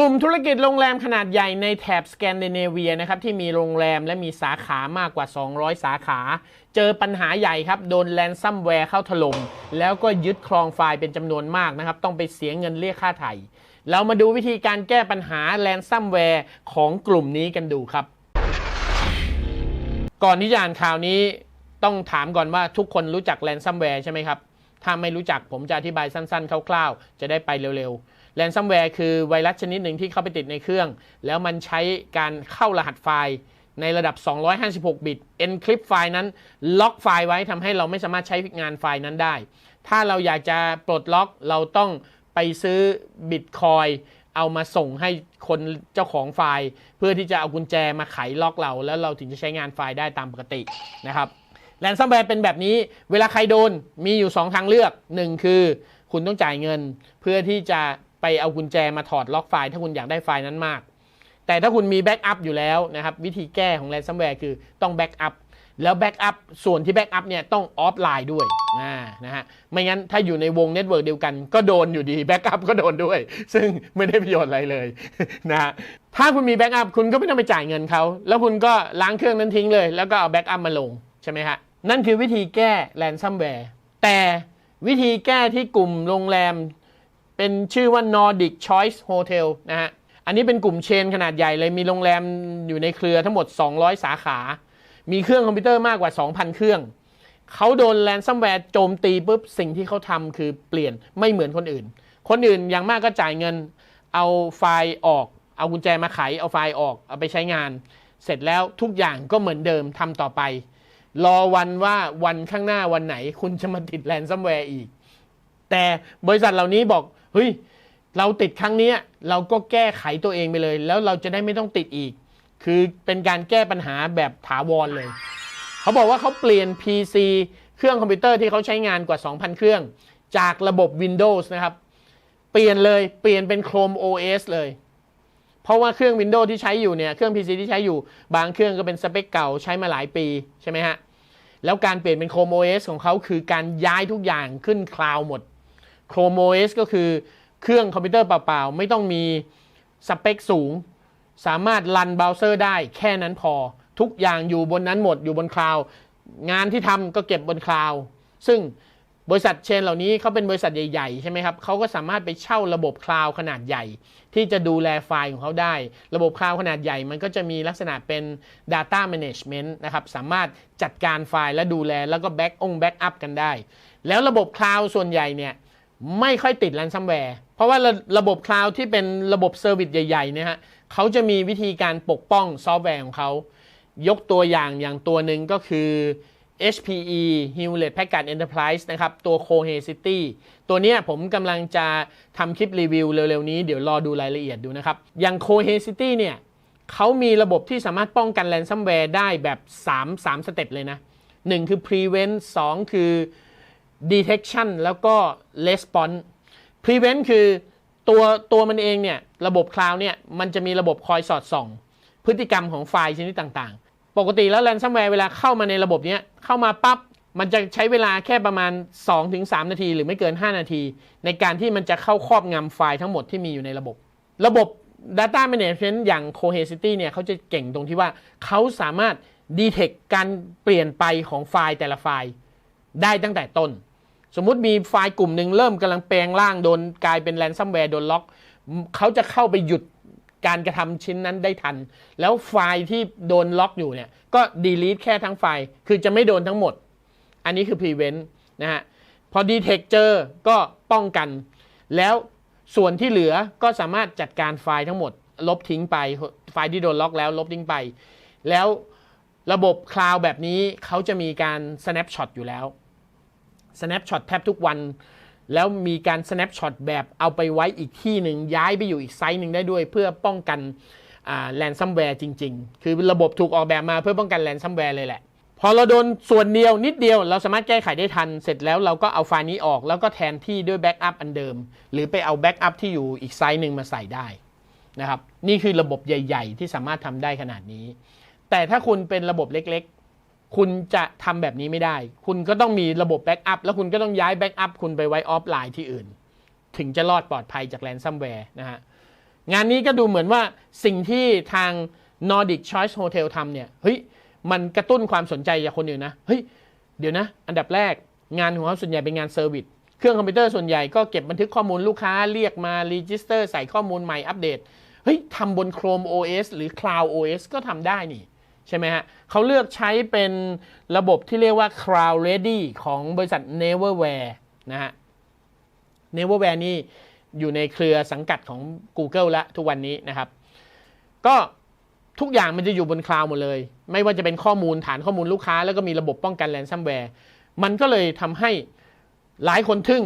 กลุ่มธุรกิจโรงแรมขนาดใหญ่ในแถบสแกนดิเนเวียนะครับที่มีโรงแรมและมีสาขามากกว่า 200 สาขา เจอปัญหาใหญ่ครับ โดนแลนซัมแวร์เข้าถล่มแล้วก็ยึดครองไฟล์เป็นจำนวนมากนะครับ ต้องไปเสียเงินเรียกค่าไถ่เรามาดูวิธีการแก้ปัญหาแลนซัมแวร์ของกลุ่มนี้กันดูครับ ก่อนที่จะอ่านข่าวนี้ต้องถามก่อนว่าทุกคนรู้จักแลนซัมแวร์ใช่ไหมครับ ถ้าไม่รู้จักผมจะอธิบายสั้นๆ คร่าวๆ จะได้ไปเร็วๆ แลนซัมแวร์คือไวรัสชนิดหนึ่งที่เข้าไปติดในเครื่อง แล้วมันใช้การเข้ารหัสไฟล์ในระดับ 256 บิต encrypt ไฟล์นั้น ล็อกไฟล์ไว้ทำให้เราไม่สามารถใช้งานไฟล์นั้นได้ ถ้าเราอยากจะปลดล็อกเราต้องไปซื้อบิตคอยเอามาส่งให้คนเจ้าของไฟล์ เพื่อที่จะเอากุญแจมาไขล็อกเรา แล้วเราถึงจะใช้งานไฟล์ได้ตามปกตินะครับแลนซัมแวร์เป็นแบบนี้ เวลาใครโดนมีอยู่ 2 ทางเลือก 1 คือ คุณต้องจ่ายเงินเพื่อที่จะ ไปเอากุญแจมาถอดล็อกไฟล์ถ้าคุณอยากได้ไฟล์นั้นมาก แต่ถ้าคุณมีแบ็กอัพอยู่แล้วนะครับ วิธีแก้ของแ a นซัมแวร์คือต้องแบ็กอัพแล้วแบ็กอัพส่วนที่แบ็กอัพเนี่ยต้องออฟไลน์ด้วยนะนะฮะไม่งั้นถ้าอยู่ในวงเน็ตเวิร์กเดียวกัน ก็โดนอยู่ดีแบ็กอัพก็โดนด้วย ซึ่งไม่ได้ประโยชน์อะไรเลยนะฮะถ้าคุณมีแบ็กอัพคุณก็ไม่ต้องไปจ่ายเงินเขา แล้วคุณก็ล้างเครื่องนั้นทิ้งเลย แล้วก็เอาแบ็กอัพมาลง ใช่ไหมฮะ นั่นคือวิธีแก้แ a นซัมแวร์แต่วิธีแก้ที่กลุ่มโรงแรม เป็นชื่อว่า Nordic Choice Hotel นะฮะ อันนี้เป็นกลุ่มเชนขนาดใหญ่เลย มีโรงแรมอยู่ในเครือทั้งหมด 200 สาขา มีเครื่องคอมพิวเตอร์มากกว่า 2,000 เครื่อง เขาโดนแลนซัมแวร์โจมตีปุ๊บ สิ่งที่เขาทำคือเปลี่ยนไม่เหมือนคนอื่น คนอื่นอย่างมากก็จ่ายเงิน เอาไฟล์ออก เอากุญแจมาไข เอาไฟล์ออก เอาไปใช้งาน เสร็จแล้วทุกอย่างก็เหมือนเดิมทำต่อไป รอวันว่าวันข้างหน้าวันไหน คุณจะมาติดแลนซัมแวร์อีก แต่บริษัทเหล่านี้บอก เฮ้ยเราติดครั้งนี้เราก็แก้ไขตัวเองไปเลย แล้วเราจะได้ไม่ต้องติดอีก คือเป็นการแก้ปัญหาแบบถาวรเลย เขาบอกว่าเขาเปลี่ยน PC เครื่องคอมพิวเตอร์ที่เขาใช้งานกว่า 2,000 เครื่อง จากระบบ Windows นะครับ เปลี่ยนเลยเปลี่ยนเป็น Chrome OS เลย เพราะว่าเครื่อง Windows ที่ใช้อยู่เนี่ยเครื่อง PC ที่ใช้อยู่บางเครื่องก็เป็นสเปคเก่าใช้มาหลายปีใช่ไหมฮะแล้วการเปลี่ยนเป็น Chrome OS ของเขาคือการย้ายทุกอย่างขึ้นคลาวด์หมด Chrome OS ก็คือเครื่องคอมพิวเตอร์เปล่าๆ ไม่ต้องมีสเปคสูง สามารถรันเบราว์เซอร์ได้แค่นั้นพอ ทุกอย่างอยู่บนนั้นหมดอยู่บนคลาวงานที่ทำก็เก็บบนคลาวซึ่งบริษัทเชนเหล่านี้เขาเป็นบริษัทใหญ่ๆ ใช่ไหมครับเขาก็สามารถไปเช่าระบบคลาวขนาดใหญ่ ที่จะดูแลไฟล์ของเขาได้ ระบบคลาวขนาดใหญ่มันก็จะมีลักษณะเป็น Data Management นะครับ สามารถจัดการไฟล์และดูแลแล้วก็แบ็กองแบ็กอัพกันได้ แล้วระบบคลาวส่วนใหญ่เนี่ย ไม่ค่อยติดแ a นซัมแวร์ เพราะว่าระระบบคลาวด์ที่เป็นระบบเซอร์วิสใหญ่ๆเนี่ยฮะเขาจะมีวิธีการปกป้องซอฟต์แวร์ของเขา ยกตัวอย่างอย่างตัวหนึ่งก็คือ HPE Hewlett Packard Enterprise นะครับ ตัว Cohesity ตัวเนี้ยผมกำลังจะทำคลิปรีวิวเร็วๆนี้ เดี๋ยวรอดูรายละเอียดดูนะครับ อย่าง Cohesity เนี่ยเขามีระบบที่สามารถป้องกันแ a นซัมแวร์ได้แบบ 3 3สเต็ปเลยนะ 1 คือ prevent 2 คือ detection แล้วก็ response prevent คือตัวตัวมันเองเนี่ยระบบคลาวเนี่ยมันจะมีระบบคอยสอดส่อง พฤติกรรมของไฟล์ชนิดต่างๆ ปกติแล้วแ a นซัมแวร์เวลาเข้ามาในระบบเนี้ยเข้ามาปั๊บมันจะใช้เวลาแค่ประมาณ 2-3 นาที หรือไม่เกิน 5 นาที ในการที่มันจะเข้าครอบงำไฟล์ทั้งหมดที่มีอยู่ในระบบ ระบบ Data Management อย่าง Cohesity เนี่ยเขาจะเก่งตรงที่ว่าเขาสามารถ detect การเปลี่ยนไปของไฟล์แต่ละไฟล์ ได้ตั้งแต่ต้น สมมุติมีไฟล์กลุ่มหนึ่งเริ่มกำลังแปลงร่างโดนกลายเป็นแ a นซัมแวร์โดนล็อกเขาจะเข้าไปหยุดการกระทำชิ้นนั้นได้ทัน แล้วไฟล์ที่โดนล็อกอยู่เนี่ย ก็ดีลีทแค่ทั้งไฟล์ คือจะไม่โดนทั้งหมด อันนี้คือ prevent นะฮะ พอ detect เจอก็ป้องกัน แล้วส่วนที่เหลือก็สามารถจัดการไฟล์ทั้งหมด ลบทิ้งไป ไฟล์ที่โดนล็อกแล้วลบทิ้งไป แล้วระบบคลาวด์แบบนี้เขาจะมีการ snapshot อยู่แล้ว snapshot แทบทุกวัน แล้วมีการ snapshot แบบเอาไปไว้อีกที่หนึ่งย้ายไปอยู่อีกไซต์หนึ่งได้ด้วย เพื่อป้องกันแลนซัมแวร์จริง ๆ คือระบบถูกออกแบบมาเพื่อป้องกันแลนซัมแวร์เลยแหละ พอเราโดนส่วนเดียวนิดเดียว เราสามารถแก้ไขได้ทัน เสร็จแล้วเราก็เอาไฟล์นี้ออก แล้วก็แทนที่ด้วยแบ็กอัพอันเดิม หรือไปเอาแบ็กอัพที่อยู่อีกไซต์หนึ่งมาใส่ได้นะครับ นี่คือระบบใหญ่ ๆ ที่สามารถทำได้ขนาดนี้ แต่ถ้าคุณเป็นระบบเล็ก คุณจะทำแบบนี้ไม่ได้ คุณก็ต้องมีระบบแบ็กอัพแล้วคุณก็ต้องย้ายแบ็กอัพคุณไปไว้ออฟไลน์ที่อื่น ถึงจะรอดปลอดภัยจากแ a นซัมแวร์นะฮะ งานนี้ก็ดูเหมือนว่าสิ่งที่ทาง Nordic Choice Hotel ทำเนี่ย เฮ้ย มันกระตุ้นความสนใจจากคนอื่นนะ เฮ้ย เดี๋ยวนะ อันดับแรกงานของเขาส่วนใหญ่เป็นงานเซอร์วิส เครื่องคอมพิวเตอร์ส่วนใหญ่ก็เก็บบันทึกข้อมูลลูกค้า เรียกมารีจิสเตอร์ใส่ข้อมูลใหม่อัปเดต เฮ้ยทำบน Chrome OS หรือ Cloud OS ก็ทำได้นี่ ใช่ไหมฮะเขาเลือกใช้เป็นระบบที่เรียกว่า Cloud Ready ของบริษัท Neverware นะฮะ Neverware นี่อยู่ในเครือสังกัดของ Google แล้วทุกวันนี้นะครับ ก็ทุกอย่างมันจะอยู่บนคลาวด์หมดเลย ไม่ว่าจะเป็นข้อมูลฐานข้อมูลลูกค้า แล้วก็มีระบบป้องกันแรนซัมแวร์มันก็เลยทำให้หลายคนทึ่ง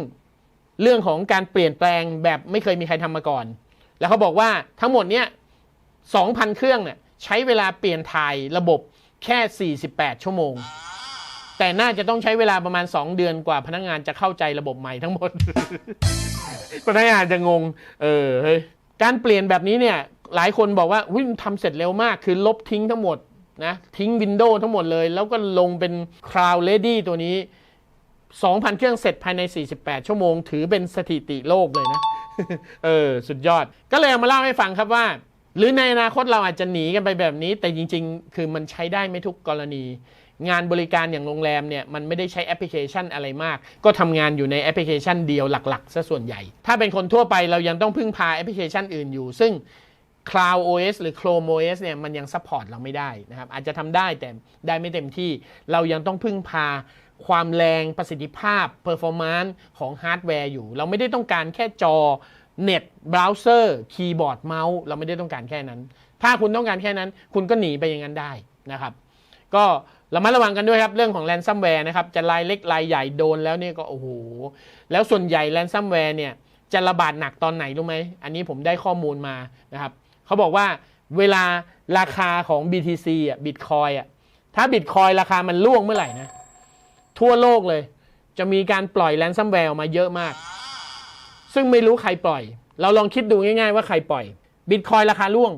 เรื่องของการเปลี่ยนแปลงแบบไม่เคยมีใครทำมาก่อน แล้วเขาบอกว่าทั้งหมดเนี้ย2,000 เครื่องเนี่ย ใช้เวลาเปลี่ยนถ่ายระบบแค่ 48 ชั่วโมง แต่น่าจะต้องใช้เวลาประมาณ 2 เดือนกว่าพนักงานจะเข้าใจระบบใหม่ทั้งหมด พนักงานจะงง เออเฮ้ยการเปลี่ยนแบบนี้เนี่ย หลายคนบอกว่าอุ้ยมันทำเสร็จเร็วมากคือลบทิ้งทั้งหมดนะทิ้งวินโดว์ทั้งหมดเลย แล้วก็ลงเป็น Cloud Ready ตัวนี้ 2,000 เครื่องเสร็จภายใน 48 ชั่วโมง ถือเป็นสถิติโลกเลยนะ เออ สุดยอด ก็เลยเอามาเล่าให้ฟังครับว่า หรือในอนาคตเราอาจจะหนีกันไปแบบนี้ แต่จริง ๆ คือมันใช้ได้ไม่ทุกกรณี งานบริการอย่างโรงแรมเนี่ยมันไม่ได้ใช้แอปพลิเคชันอะไรมาก ก็ทำงานอยู่ในแอปพลิเคชันเดียวหลักๆซะส่วนใหญ่ ถ้าเป็นคนทั่วไปเรายังต้องพึ่งพาแอปพลิเคชันอื่นอยู่ ซึ่ง Cloud OS หรือ Chrome OS เนี่ยมันยังซัพพอร์ตเราไม่ได้นะครับอาจจะทำได้แต่ได้ไม่เต็มที่ เรายังต้องพึ่งพาความแรงประสิทธิภาพ performance ของฮาร์ดแวร์อยู่ เราไม่ได้ต้องการแค่จอ เน็ตเบราว์เซอร์คีย์บอร์ดเมาส์เราไม่ได้ต้องการแค่นั้น ถ้าคุณต้องการแค่นั้น คุณก็หนีไปอย่างนั้นได้นะครับ ก็ระมัดระวังกันด้วยครับ เรื่องของแ a นซัมแวร์นะครับ จะรายเล็กรายใหญ่โดนแล้วเนี่ยก็โอ้โห แล้วส่วนใหญ่แ a นซัมแวร์เนี่ยจะระบาดหนักตอนไหนรู้ไหม อันนี้ผมได้ข้อมูลมานะครับเขาบอกว่าเวลาราคาของ BTC อะบิตคอยอะถ้าบิตคอยราคามันล่วงเมื่อไหร่นะ ทั่วโลกเลย จะมีการปล่อยแ a นซัมแวร์ออกมาเยอะมาก ซึ่งไม่รู้ใครปล่อย เราลองคิดดูง่ายๆว่าใครปล่อยบิตคอยราคาล่วง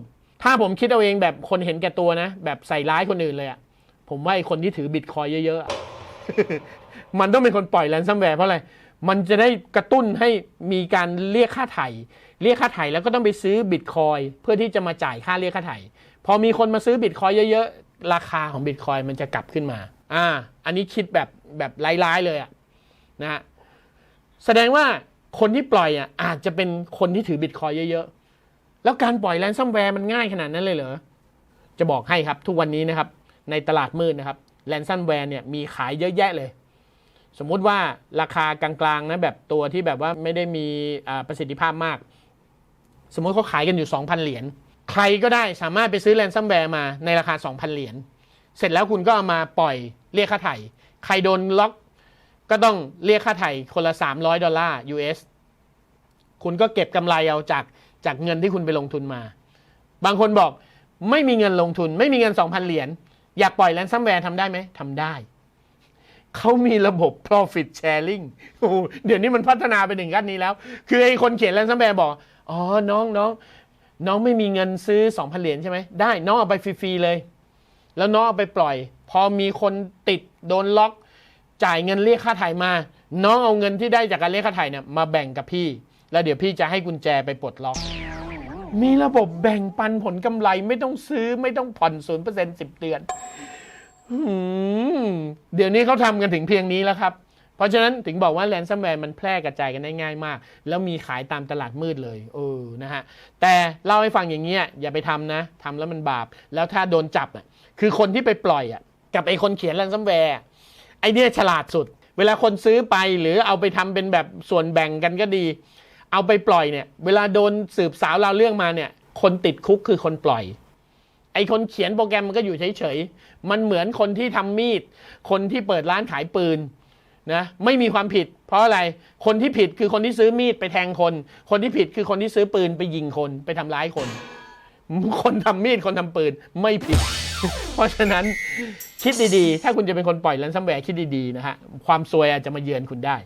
ถ้าผมคิดเอาเองแบบคนเห็นแก่ตัวนะ แบบใส่ร้ายคนอื่นเลยอะผมว่าไอ้คนที่ถือบิตคอยเยอะๆ มันต้องเป็นคนปล่อยแรนซัมแวร์เพราะอะไร มันจะได้กระตุ้นให้มีการเรียกค่าไถ่เรียกค่าไถ่แล้วก็ต้องไปซื้อบิตคอยเพื่อที่จะมาจ่ายค่าเรียกค่าไถ่พอมีคนมาซื้อบิตคอยเยอะๆ ราคาของบิตคอยมันจะกลับขึ้นมา อ่า อันนี้คิดแบบแบบร้ายๆเลยอะนะฮะ แสดงว่า คนที่ปล่อยอะอาจจะเป็นคนที่ถือบิตคอยเยอะๆ แล้วการปล่อยแรนซัมแวร์มันง่ายขนาดนั้นเลยเหรอ จะบอกให้ครับทุกวันนี้นะครับ ในตลาดมืดนะครับแรนซัมแวร์เนี่ยมีขายเยอะแยะเลย สมมุติว่าราคากลางๆนะแบบตัวที่แบบว่าไม่ได้มีประสิทธิภาพมาก สมมุติเขาขายกันอยู่ 2,000 เหรียญใครก็ได้สามารถไปซื้อแรนซัมแวร์มาในราคา 2,000 เหรียญเสร็จแล้วคุณก็เอามาปล่อยเรียกค่าไถ่ใครโดนล็อก ก็ต้องเรียกค่าไถ่คนละ 300 ดอลลาร์ US คุณก็เก็บกำไรเอาจากจากเงินที่คุณไปลงทุนมา บางคนบอกไม่มีเงินลงทุน ไม่มีเงิน 2,000 เหรียญอยากปล่อยแรนซัมแวร์ทำได้ไหมทำได้ เขามีระบบ profit sharing เดี๋ยวนี้มันพัฒนาไปถึงขั้นนี้แล้ว คือไอ้คนเขียนแรนซัมแวร์บอก อ๋อ น้องน้องน้องไม่มีเงินซื้อ 2,000 เหรียญใช่ไหมได้ น้องเอาไปฟรีๆเลย แล้วน้องเอาไปปล่อย พอมีคนติดโดนล็อก จ่ายเงินเรียกค่าถ่ายมา น้องเอาเงินที่ได้จากการเรียกค่าถ่ายเนี่ยมาแบ่งกับพี่ แล้วเดี๋ยวพี่จะให้กุญแจไปปลดล็อก มีระบบแบ่งปันผลกำไรไม่ต้องซื้อไม่ต้องผ่อนศูนย์เปอร์เซ็นต์สิบเดือนหืมเดี๋ยวนี้เขาทำกันถึงเพียงนี้แล้วครับ เพราะฉะนั้นถึงบอกว่าแ a นซัมแวร์มันแพร่กระจายกันได้ง่ายมาก แล้วมีขายตามตลาดมืดเลย เออนะฮะ แต่เล่าให้ฟังอย่างเงี้ยอย่าไปทำนะทำแล้วมันบาป แล้วถ้าโดนจับอะคือคนที่ไปปล่อยอะกับไอ้คนเขียนแ a นซัมแวร์ ไอเนี่ยฉลาดสุด เวลาคนซื้อไปหรือเอาไปทำเป็นแบบส่วนแบ่งกันก็ดี เอาไปปล่อยเนี่ย เวลาโดนสืบสาวราวเรื่องมาเนี่ย คนติดคุกคือคนปล่อย ไอคนเขียนโปรแกรมมันก็อยู่เฉยๆมันเหมือนคนที่ทำมีด คนที่เปิดร้านขายปืนนะไม่มีความผิด เพราะอะไรคนที่ผิดคือคนที่ซื้อมีดไปแทงคน คนที่ผิดคือคนที่ซื้อปืนไปยิงคนไปทำร้ายคน คนทำมีดคนทำปืนไม่ผิด เพราะฉะนั้นคิดดีๆ ถ้าคุณจะเป็นคนปล่อยแรนซัมแวร์คิดดีๆนะฮะความซวยอาจจะมาเยือนคุณได้